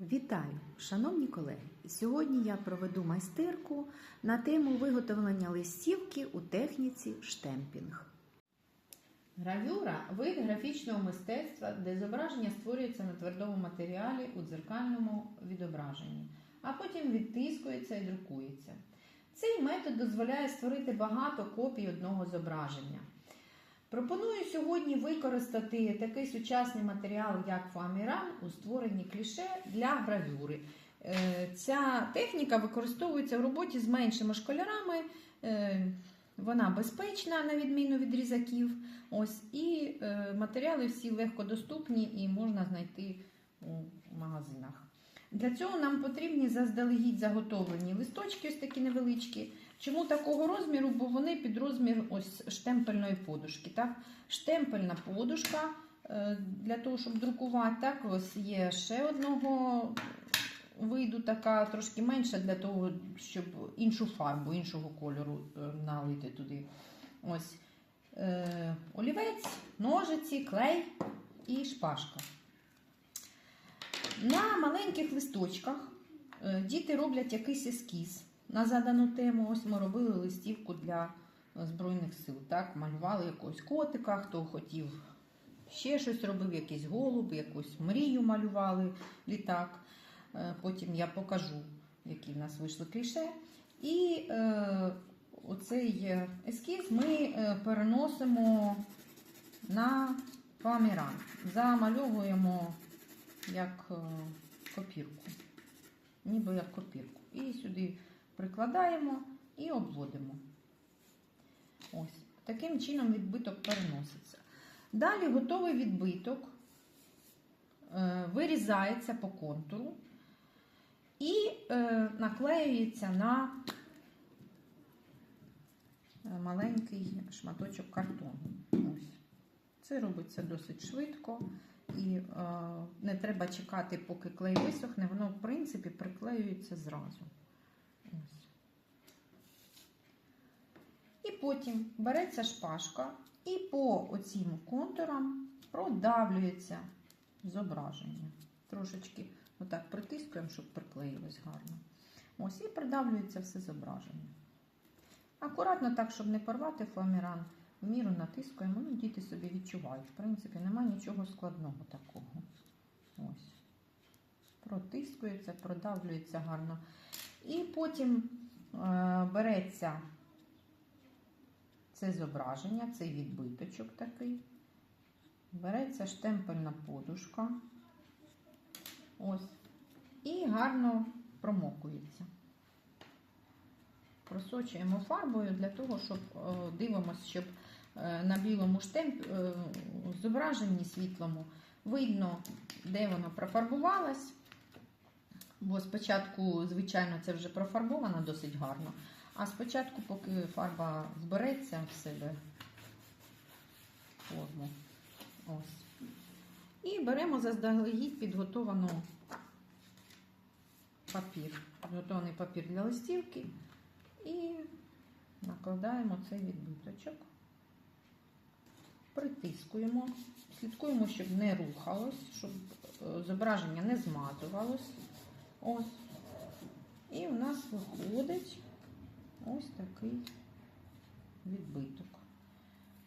Вітаю, шановні колеги! Сьогодні я проведу майстерку на тему виготовлення листівки у техніці штемпінг. Гравюра вид графічного мистецтва, де зображення створюється на твердому матеріалі у дзеркальному відображенні, а потім відтискується і друкується. Цей метод дозволяє створити багато копій одного зображення. Пропоную сьогодні використати такий сучасний матеріал, як фоаміран, у створенні кліше для гравюри. Е, Ця техніка використовується в роботі з меншими школярами. Е, Вона безпечна, на відміну від різаків. Ось, і е, матеріали всі легкодоступні і можна знайти у магазинах. Для цього нам потрібні заздалегідь заготовлені листочки, ось такі невеличкі. Чому такого розміру? Бо вони під розмір ось штемпельної подушки. Так? Штемпельна подушка е, для того, щоб друкувати. Так, ось є ще одного виду, така трошки менша для того, щоб іншу фарбу, іншого кольору е, налити туди. Ось е, олівець, ножиці, клей і шпажка. На маленьких листочках діти роблять якийсь ескіз на задану тему. Ось ми робили листівку для е, Збройних сил. Так, малювали якогось котика, хто хотів ще щось робив, якийсь голуб, якусь мрію малювали літак. Е, Потім я покажу, які в нас вийшли кліше. І е, оцей е, ескіз ми переносимо на фоаміран. Замальовуємо як копірку, ніби як копірку. І сюди прикладаємо і обводимо. Ось. Таким чином відбиток переноситься. Далі готовий відбиток е, вирізається по контуру і е, наклеюється на е, маленький шматочок картону. Ось. Це робиться досить швидко. І не треба чекати, поки клей висохне, воно, в принципі, приклеюється зразу. Ось. І потім береться шпажка і по оцім контурам продавлюється зображення. Трошечки отак притискуємо, щоб приклеїлось гарно. Ось, і придавлюється все зображення. Акуратно так, щоб не порвати фоаміран. В міру натискуємо, ну, діти собі відчувають. В принципі, немає нічого складного такого. Ось. Протискується, продавлюється гарно. І потім е, береться це зображення, цей відбиточок такий. Береться штемпельна подушка. Ось. І гарно промокується просочуємо фарбою для того, щоб е, дивимося, щоб е, на білому штемп е, зображенні світлому видно, де воно профарбувалось. Бо спочатку, звичайно, це вже профарбовано досить гарно. А спочатку, поки фарба збереться в себе форму. Ось. І беремо заздалегідь підготовану папір. Підготований папір для листівки. І накладаємо цей відбиточок, притискуємо, слідкуємо, щоб не рухалось, щоб е, зображення не змазувалось. Ось. І у нас виходить ось такий відбиток.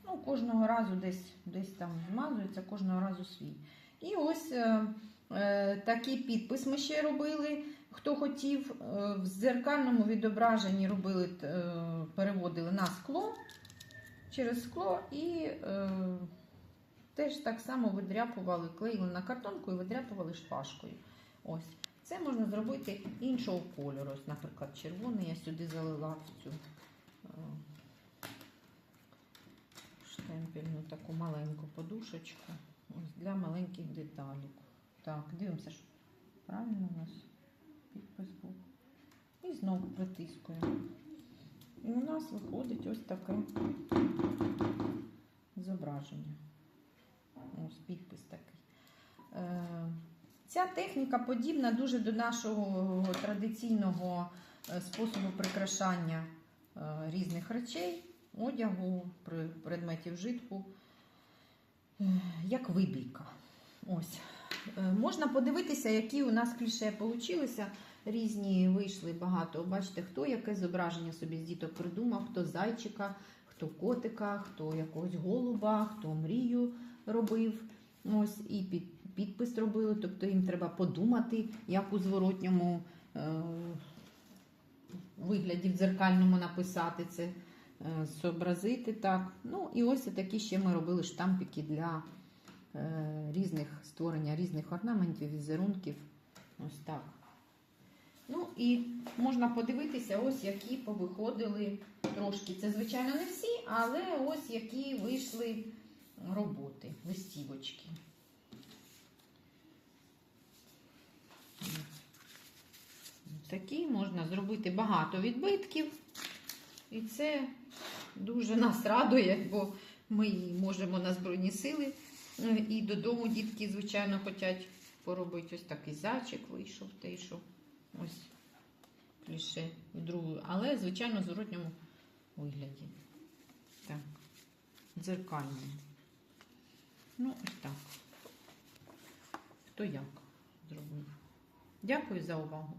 Ну, Кожного разу десь десь там змазується, кожного разу свій. І ось е, е, такий підпис ми ще робили. Хто хотів, е, в зеркальному відображенні робили, е, переводили на скло через скло і теж так само видряпували, клеїли на картонку і видряпували шпажкою. Ось. Це можна зробити іншого кольору. Ось, наприклад, червоний я сюди залила в цю е, штемпельну таку маленьку подушечку ось для маленьких деталей. Так, дивимося, що правильно у нас підпис був. І знову притискуємо. І у нас виходить ось таке зображення. Ось підпис такий. Е, Ця техніка подібна дуже до нашого традиційного е, способу прикрашання е, різних речей, одягу, предметів житку, е, як вибійка. Ось. е, можна подивитися, які у нас кліше получилися. Різні вийшли багато. Бачите, хто яке зображення собі з діток придумав, хто зайчика, хто котика, хто якогось голуба, хто мрію робив. Ось і під, підпис робили. Тобто їм треба подумати, як у зворотньому е, вигляді в дзеркальному написати це, е, зобразити так. Ну і ось такі ще ми робили штампики для е, різних створення різних орнаментів, візерунків. Ось так. Ну і можна подивитися, ось які повиходили трошки. Це, звичайно, не всі, але ось які вийшли роботи, листівочки. Такі можна зробити багато відбитків. І це дуже нас радує, бо ми можемо на Збройні сили. Е, І додому дітки, звичайно, хочуть поробити. Ось такий зайчик вийшов, той, що ось кліше в другу. Але, звичайно, в зворотньому вигляді. Так, дзеркальному. Ну, ось так. Хто як зробив. Дякую за увагу.